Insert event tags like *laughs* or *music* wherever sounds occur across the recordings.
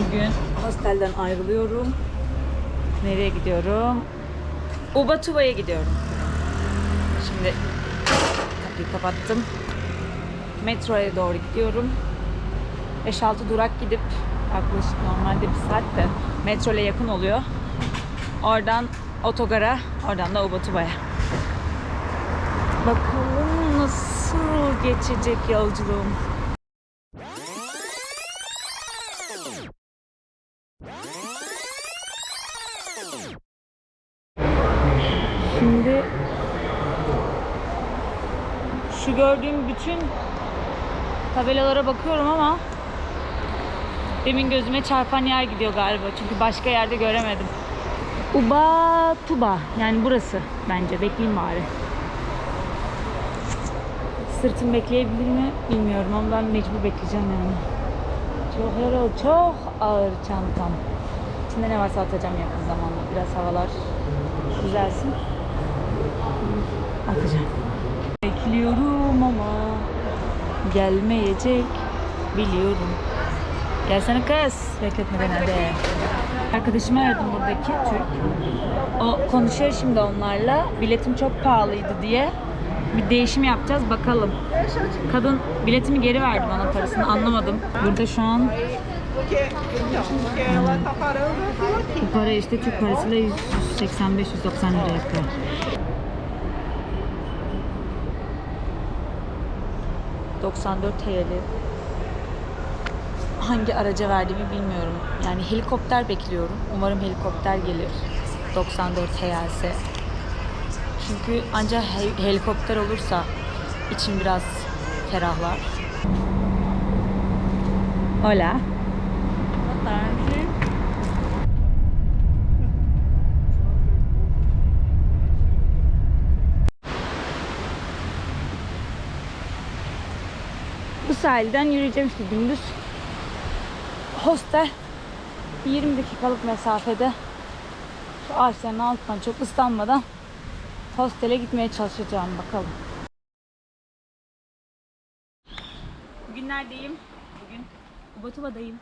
Bugün hostelden ayrılıyorum. Nereye gidiyorum? Ubatu'ya gidiyorum. Şimdi kapıyı kapattım. Metroya doğru gidiyorum. 5-6 durak gidip yaklaşık normalde bir saat de metro ile yakın oluyor. Oradan otogara, oradan da Ubatu'ya. Bakalım nasıl geçecek yolculuğum. Bütün tabelalara bakıyorum ama demin gözüme çarpan yer gidiyor galiba. Çünkü başka yerde göremedim. Ubatuba yani burası bence. Bekleyeyim bari. Sırtım bekleyebilir mi bilmiyorum ama ben mecbur bekleyeceğim yani. Çok yorul, çok ağır çantam. İçinde ne varsa atacağım yakın zamanda. Biraz havalar düzelsin. Atacağım. Bekliyorum ama gelmeyecek biliyorum. Gelsene kız. Bekletme beni hadi. Arkadaşımı aradım buradaki Türk. O konuşuyor şimdi onlarla. Biletim çok pahalıydı diye. Bir değişim yapacağız bakalım. Kadın biletimi geri verdi bana parasını anlamadım. Burada şu an bu para işte Türk parasıyla 185-190 lira yapıyor. ...94 TL. Hangi araca verdiğimi bilmiyorum. Yani helikopter bekliyorum. Umarım helikopter gelir. 94 TL'se. Çünkü ancak he- helikopter olursa içim biraz ferahlar. Hola. Boa. Bu sahilden yürüyeceğim işte gündüz. Hostel 20 dakikalık mesafede şu ağaçların altından çok ıslanmadan hostele gitmeye çalışacağım bakalım. Bugün neredeyim? Bugün Ubatuba'dayım.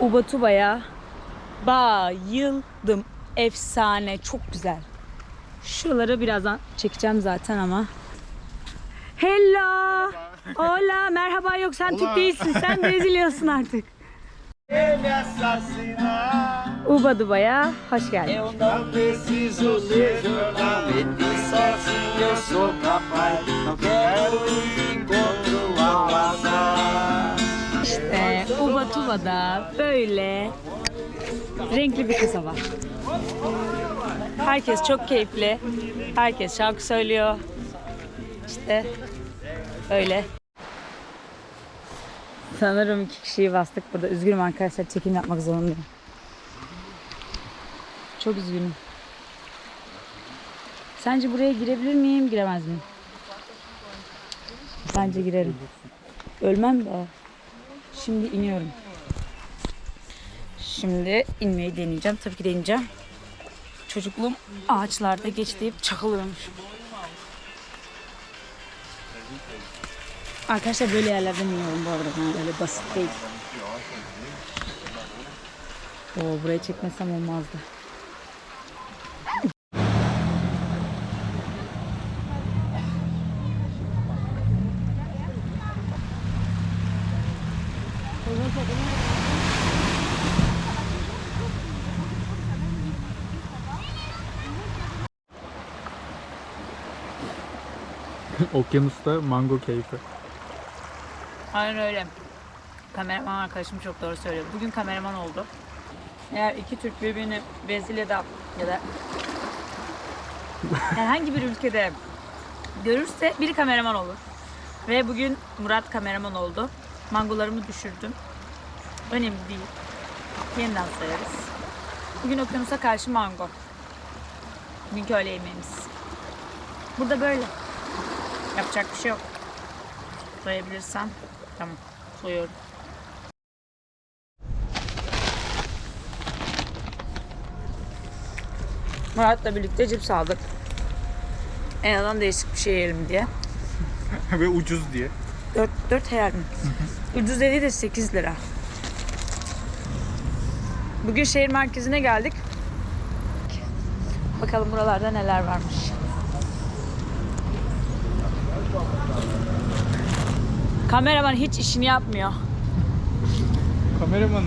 Ubatuba'ya bayıldım. Efsane, çok güzel. Şuraları birazdan çekeceğim zaten ama. Hello. Hola. Merhaba. Yok sen Türk değilsin. Sen Brezilyasın artık. Assassinar. Ubaduba'ya hoş geldin. Azar. İşte Ubaduba'da böyle renkli bir kasaba. Herkes çok keyifli. Herkes şarkı söylüyor. İşte öyle. Sanırım iki kişiyi bastık burada. Üzgünüm arkadaşlar. Çekim yapmak zorundayım. Çok üzgünüm. Sence buraya girebilir miyim, giremez miyim? Bence girerim. Ölmem de. Şimdi iniyorum. Şimdi inmeyi deneyeceğim. Tabii ki deneyeceğim. Çocukluğum ağaçlarda geç deyip çakılıyormuş. Arkadaşlar böyle yerlerden iniyorum bu arada. Ha, öyle basit değil. Oo, burayı çekmesem olmazdı. Okyanusta mango keyfi. Aynen öyle. Kameraman arkadaşım çok doğru söylüyor. Bugün kameraman oldu. Eğer iki Türk birbirini Brezilya'da ya da *laughs* herhangi bir ülkede görürse biri kameraman olur. Ve bugün Murat kameraman oldu. Mangolarımı düşürdüm. Önemli değil. Yeniden sayarız. Bugün okyanusa karşı mango. Bugünkü öğle yemeğimiz. Burada böyle. Yapacak bir şey yok. Soyabilirsem. Tamam. Soyuyorum. Murat'la birlikte cips aldık. En azından değişik bir şey yiyelim diye. *laughs* Ve ucuz diye. 4, 4 hayal mi? Ucuz dediği de 8 lira. Bugün şehir merkezine geldik. Bakalım buralarda neler varmış. Kameraman hiç işini yapmıyor. Kameraman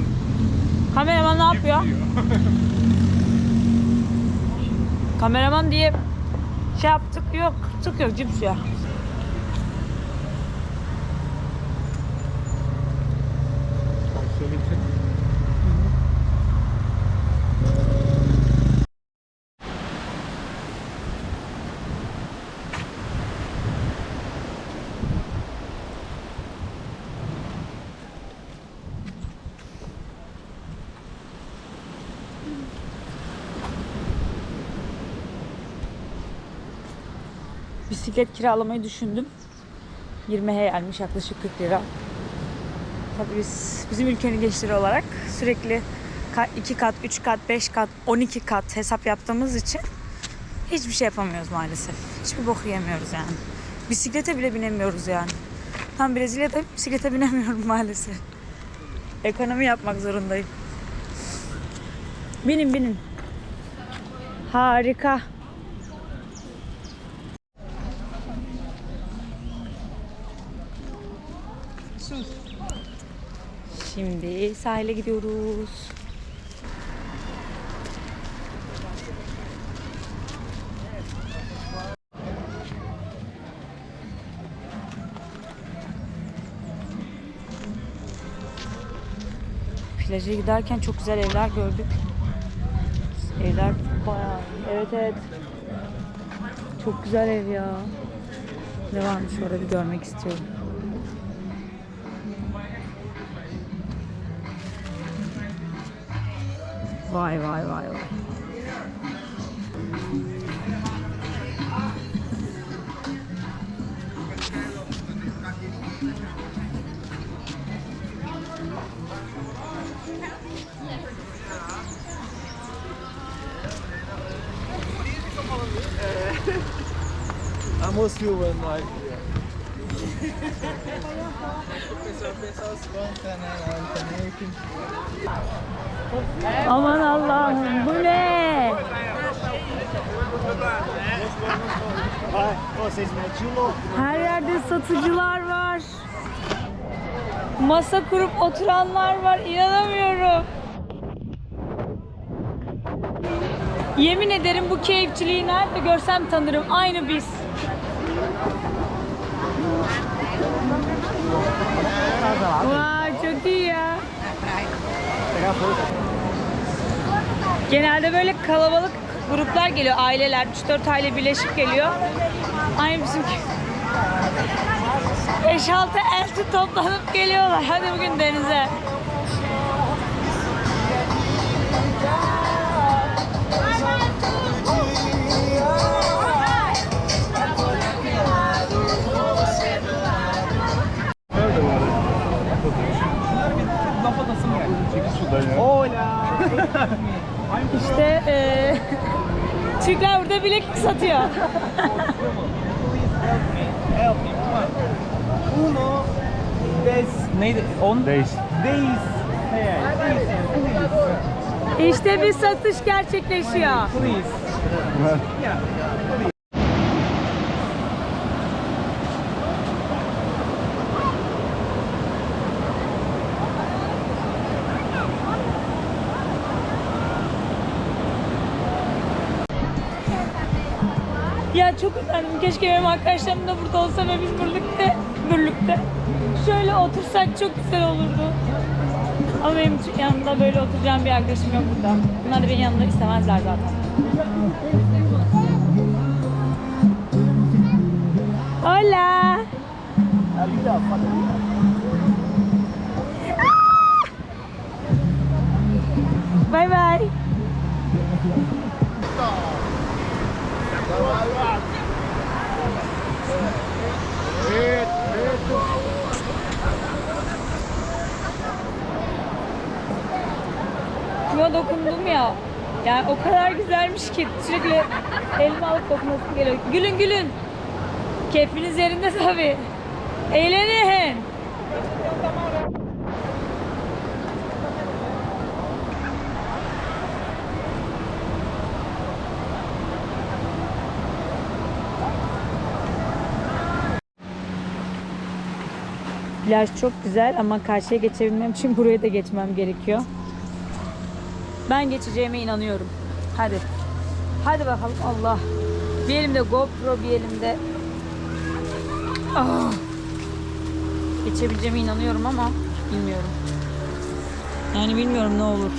Kameraman ne yapıyor? Kameraman diye şey yaptık yok, tık yok cips ya. Bisiklet kiralamayı düşündüm. 20 gelmiş yaklaşık 40 lira. Tabii biz bizim ülkenin gençleri olarak sürekli 2 kat, 3 kat, 5 kat, 12 kat hesap yaptığımız için hiçbir şey yapamıyoruz maalesef. Hiçbir bok yemiyoruz yani. Bisiklete bile binemiyoruz yani. Tam Brezilya'da bisiklete binemiyorum maalesef. Ekonomi yapmak zorundayım. Binin binin. Harika. Şimdi sahile gidiyoruz. Plaja giderken çok güzel evler gördük. Evler bayağı. Evet evet. Çok güzel ev ya. Ne varmış orada bir görmek istiyorum. Vay vay vay vay. Almost human like Aman Allah'ım bu ne? Her yerde satıcılar var. Masa kurup oturanlar var. İnanamıyorum. Yemin ederim bu keyifçiliği nerede görsem tanırım. Aynı biz. Ya. Genelde böyle kalabalık gruplar geliyor. Aileler 3-4 aile birleşip geliyor. Aynı bizimki. 5-6 elti toplanıp geliyorlar. Hadi bugün denize. İşte eee Türkler burada bileklik satıyor. Uno, des, neydi? On? Days. Days. İşte bir satış gerçekleşiyor. Please. Çok utandım. Keşke benim arkadaşlarım da burada olsa ve biz birlikte, birlikte şöyle otursak çok güzel olurdu. Ama benim yanımda böyle oturacağım bir arkadaşım yok burada. Bunlar da benim yanımda istemezler zaten. Hola. Bye bye. Şuna dokundum ya. Yani o güzelmiş ki sürekli elime alıp dokunasım geliyor. Gülün gülün. Keyfiniz yerinde tabii. Eğlenin. Plaj çok güzel ama karşıya geçebilmem için buraya da geçmem gerekiyor. Ben geçeceğime inanıyorum. Hadi. Hadi bakalım Allah. Bir elimde GoPro, bir elimde Ah. Geçebileceğime inanıyorum ama bilmiyorum. Yani bilmiyorum ne olur.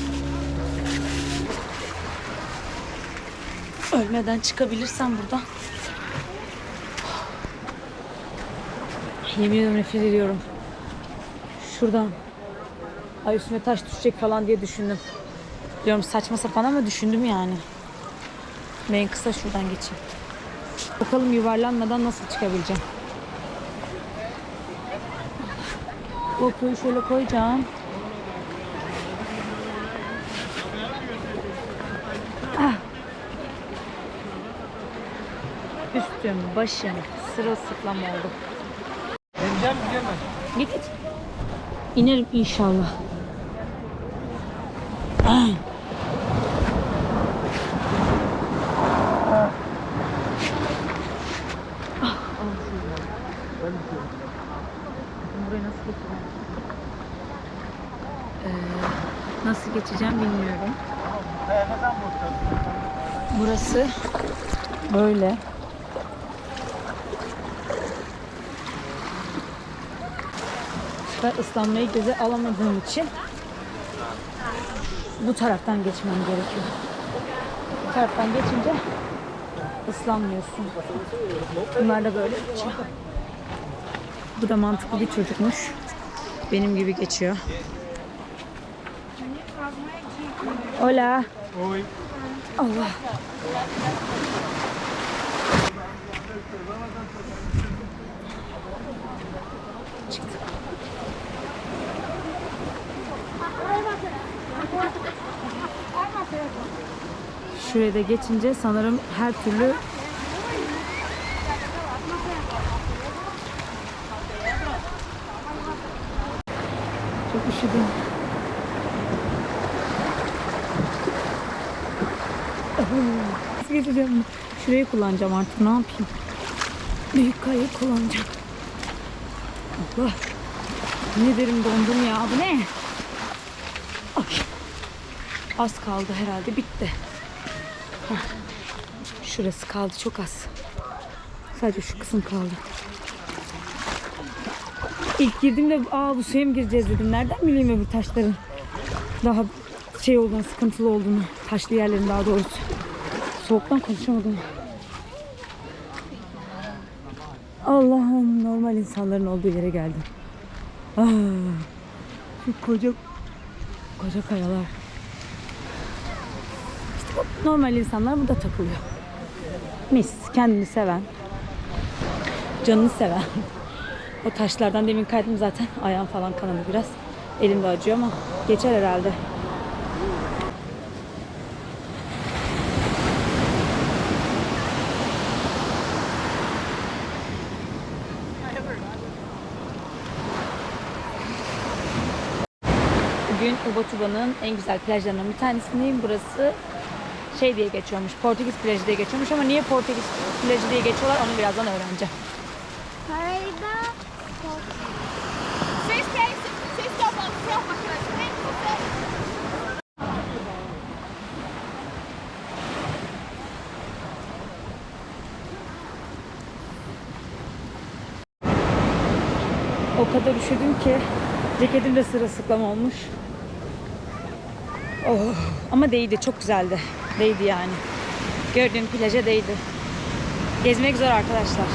Ölmeden çıkabilirsem buradan. Yemin ediyorum nefret ediyorum. Şuradan. Ay üstüme taş düşecek falan diye düşündüm. Diyorum saçma sapan ama düşündüm yani. Ben kısa şuradan geçeyim. Bakalım yuvarlanmadan nasıl çıkabileceğim. GoPro'yu şöyle koyacağım. Ah. Üstüm, başım sırılsıklam oldu. Geleceğim gidemem. Git git. İnerim inşallah. Ah. Ah, Allah'ım. Buraya nasıl geçeceğim? Ee, nasıl geçeceğim bilmiyorum. Neden boşaldın? Burası böyle. Ben ıslanmayı göze alamadığım için bu taraftan geçmem gerekiyor. Bu taraftan geçince ıslanmıyorsun. Bunlar da böyle. Bu da mantıklı bir çocukmuş. Benim gibi geçiyor. Hola. Oy. Allah. Şuraya da geçince sanırım her türlü çok üşüdüm. Nasıl geçeceğim? Şurayı kullanacağım artık. Ne yapayım? Büyük kayayı kullanacağım. Allah. Ne derim dondum ya. Bu ne? Ay. Az kaldı herhalde. Bitti. Şurası kaldı. Çok az. Sadece şu kısım kaldı. İlk girdiğimde aa bu suya mı gireceğiz dedim. Nereden bileyim öbür taşların daha şey olduğunu, sıkıntılı olduğunu. Taşlı yerlerin daha doğrusu. Soğuktan konuşamadım. Allah'ım normal insanların olduğu yere geldim. Ah, şu koca koca kayalar. İşte normal insanlar burada takılıyor. Mis, kendini seven, canını seven. O taşlardan demin kaydım zaten. Ayağım falan kanadı biraz. Elim de acıyor ama geçer herhalde. Bugün Ubatuban'ın en güzel plajlarından bir tanesindeyim. Burası şey diye geçiyormuş, Portekiz plajı diye geçiyormuş ama niye Portekiz plajı diye geçiyorlar onu birazdan öğreneceğim. Bem O kadar üşüdüm ki ceketim de sırılsıklam olmuş. Oh. Ama değdi, çok güzeldi. Değdi yani. Gördüğüm plaja değdi. Gezmek zor arkadaşlar.